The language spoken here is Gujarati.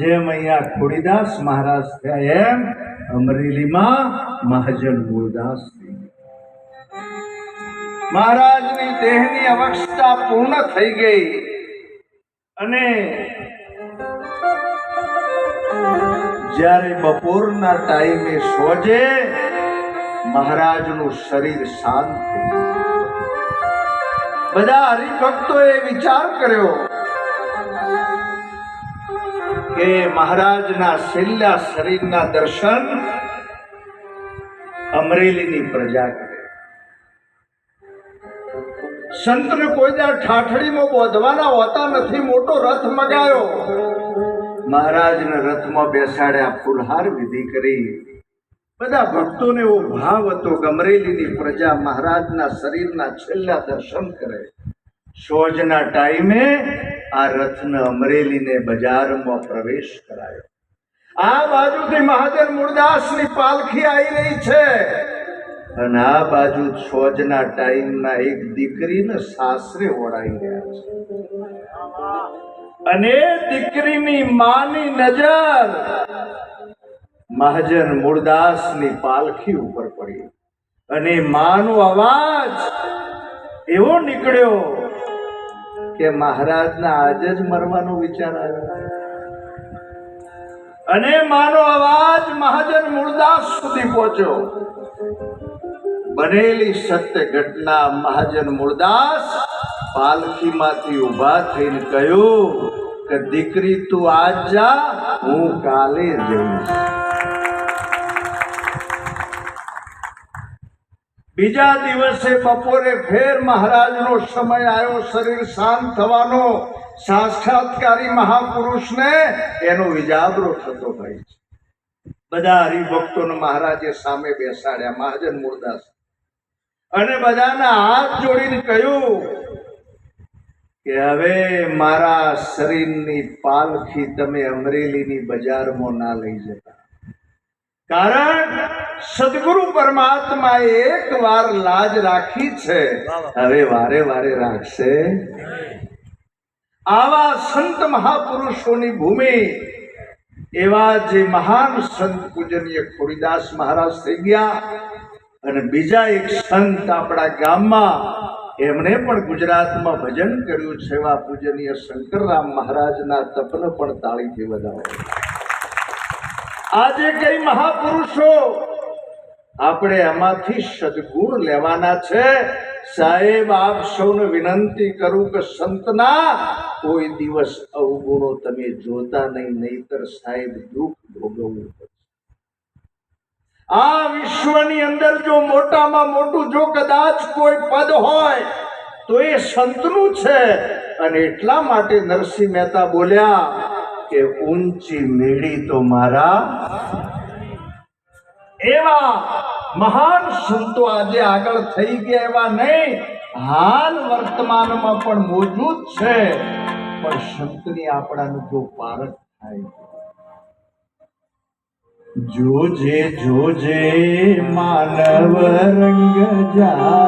જેમ અહીંયા ખોડીદાસ મહારાજ થયા એમ, અમરેલીમાં મહાજન મૂળદાસ. મહારાજની દેહની અવસ્થા પૂર્ણ થઈ ગઈ અને જ્યારે બપોરના ટાઈમે સોજે, મહારાજનું શરીર શાંત થઈ. બધા હરિભક્તોએ વિચાર કર્યો કે મહારાજના છેલ્લા શરીરના દર્શન અમરેલીની પ્રજા કરે. સંતને કોઈ દાડ ઠાઠડીમાં બોધવાના હોતા નથી, મોટો રથ મગાયો. મહારાજને રથમાં બેસાડ્યા ફુલહાર વિધિ કરી. બધા ભક્તોને એવો ભાવ હતો કે અમરેલીની પ્રજા મહારાજના શરીરના છેલ્લા દર્શન કરે. સોજના ટાઈમે આ રથને અમરેલીને બજારમાં પ્રવેશ કરાયો. આ બાજુથી મહાદેવ મૂળદાસની પાલખી આવી રહી છે. અને આ બાજુ છોજના ટાઈમમાં એક દીકરીને સાસરે ઓળાઈ રહ્યા છે. અને દીકરીની માની નજર મહાજન મૂળદાસની પાલખી ઉપર પડી. અને માનો અવાજ એવો નીકળ્યો. કે મહારાજના આજે જ મરવાનો વિચાર આવ્યો. અને મારો અવાજ મહાજન મૂળદાસ સુધી પહોંચ્યો. બનેલી સત્ય ઘટના મહાજન મૂળદાસ પાલખીમાંથી ઊભા થઈને કહ્યું કે દીકરી તું આજ જા, હું કાલે જઈશ. બીજા દિવસે બપોરે ફેર મહારાજનો સમય આવ્યો, શરીર શાંત થવાનો. સાક્ષાત્કારી મહાપુરુષને એનો વિજાગરો થતો હોય છે. બધા હરિભક્તોને મહારાજે સામે બેસાડ્યા, મહાજન મુરદાસ. અને બધાના હાથ જોડીને કહ્યું કે, હવે મારા શરીરની પાલખી તમે અમરેલીની બજારમાં ના લઈ જતા. કારણ સદગુરુ પરમાત્મા એક વાર લાજ રાખી છે. હવે વારે વારે રાખશે. આવા સંત મહાપુરુષોની ભૂમિ એવા જે મહાન સંત પૂજનીય ખોડીદાસ મહારાજ થઈ ગયા અને બીજા એક સંત આપણા ગામમાં એમણે પણ ગુજરાતમાં ભજન કર્યું છે એવા પૂજનીય શંકરરામ મહારાજના તપને પણ તાળીથી વધાવો. આજે કઈ મહાપુરુષો આપણે એમાંથી સદગુણ લેવાના છે? સાહેબ, આપ સૌને વિનંતી કરું કે સંતના કોઈ દિવસ અવગુણો તમે જોતા નહીં, નહીતર સાહેબ દુઃખ ભોગવવું પડશે. આ વિશ્વની અંદર જો મોટામાં મોટું, જો કદાચ કોઈ પદ હોય, તો એ સંતનું છે. અને એટલા માટે નરસિંહ મહેતા બોલ્યા કે ઊંચી મેળી તો મારા એવા મહાન સંતો આજે આગળ થઈ ગયા એવા નહીં. હાલ વર્તમાનમાં પણ મોજૂદ છે. પણ સંતની આપણાનું જો પારખ થાય. જોજે જોજે માનવ રંગ જાય.